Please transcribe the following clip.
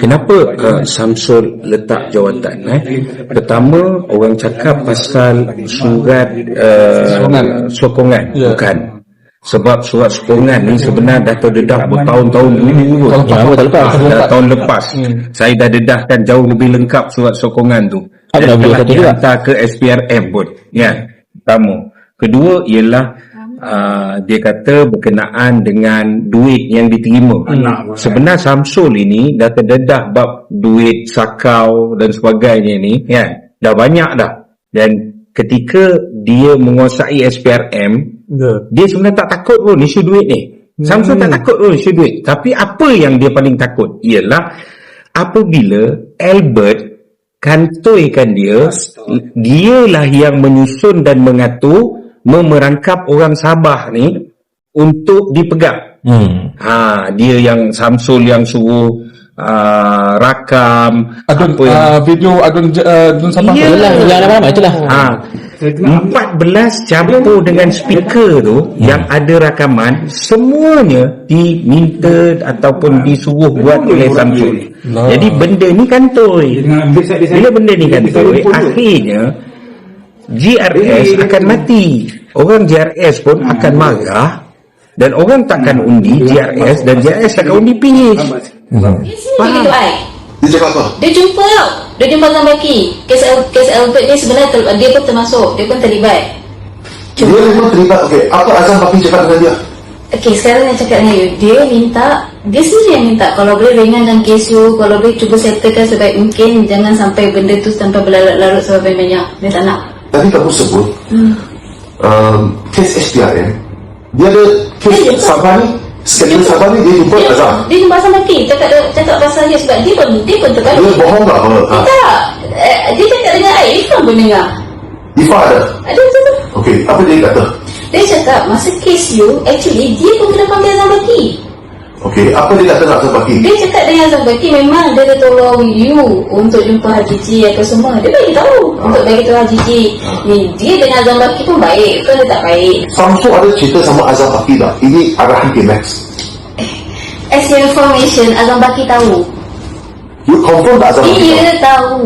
Kenapa uh, Samsul letak jawatan? Eh? Pertama, orang cakap pasal surat uh, Sokongan. Ya. Bukan. Sebab surat sokongan ni sebenarnya dah terdedah bertahun-tahun dulu. Tahun lepas. Ah, Tahun lepas. dah tahun lepas. Hmm. Saya dah dedahkan jauh lebih lengkap surat sokongan tu. Ada Dan telah dihantar ke SPRM pun. Ya. Pertama. Kedua ialah uh, dia kata berkenaan dengan duit yang diterima. Sebenarnya Samsul ini dah terdedah bab duit sakau dan sebagainya ni kan. Dah banyak dah. Dan ketika dia menguasai SPRM Ya. dia sebenarnya tak takut pun isu duit ni. Samsul tak takut pun isu duit. Tapi apa yang dia paling takut ialah apabila Albert kantoikan dia, dialah yang menyusun dan mengatur memerangkap orang Sabah ni untuk dipegang. Hmm. Ha, dia yang Samsul yang suruh uh, rakam Adun apa yang uh, video adun uh, adun Sabah. Tu. Itulah yang ramai-ramai itulah. Ha, 14 campur dengan speaker tu yang ada rakaman semuanya diminta ataupun disuruh buat oleh Samsul. Lah. Jadi benda ni kantoi. Bila benda ni kantoi, akhirnya GRS akan mati. Orang GRS pun akan marah dan orang takkan undi GRS dan GRS takkan undi PH. Hmm. Faham? Dia cakap apa? Dia jumpa tau. Dia jumpa dengan Baki. Kes, kes Albert ni sebenarnya ter, dia pun termasuk. Dia pun terlibat. Dia memang terlibat. Okey, apa Azam Papi cakap dengan dia? Okey, sekarang yang cakap you. Dia minta, dia sendiri yang minta. Kalau boleh ringankan kes you, kalau boleh cuba settlekan sebaik mungkin. Jangan sampai benda tu sampai berlarut-larut sampai banyak. Dia tak nak. Tadi kamu sebut um, kes SPRM. Dia ada kes Ya, ya. Sabah ni. Skandal Sabah ni dia jumpa Dia, Azam. dia jumpa Azam Baki. Cakap, cakap pasal dia sebab dia pun, dia pun Dia terbalik. bohong tak apa? Ha. Tak. Eh, dia cakap dengan I, Ifah pun dengar. Ifah ada. Ada betul Okey, apa dia kata? Dia cakap masa kes you, actually dia pun kena panggil Azam Baki. Okey, apa dia kata nak Papi? Dia cakap dengan Baki memang dia dah tolong you untuk jumpa Haji Ji apa semua. Dia bagi tahu untuk bagi tahu Haji Ji. Ni dia dengan Azam Baki pun baik, bukan dia tak baik. Samsul ada cerita sama Azam Papi tak? Ini arahan K-Max. As your information, Azam Baki tahu. You confirm tak Azam tahu? Dia tahu.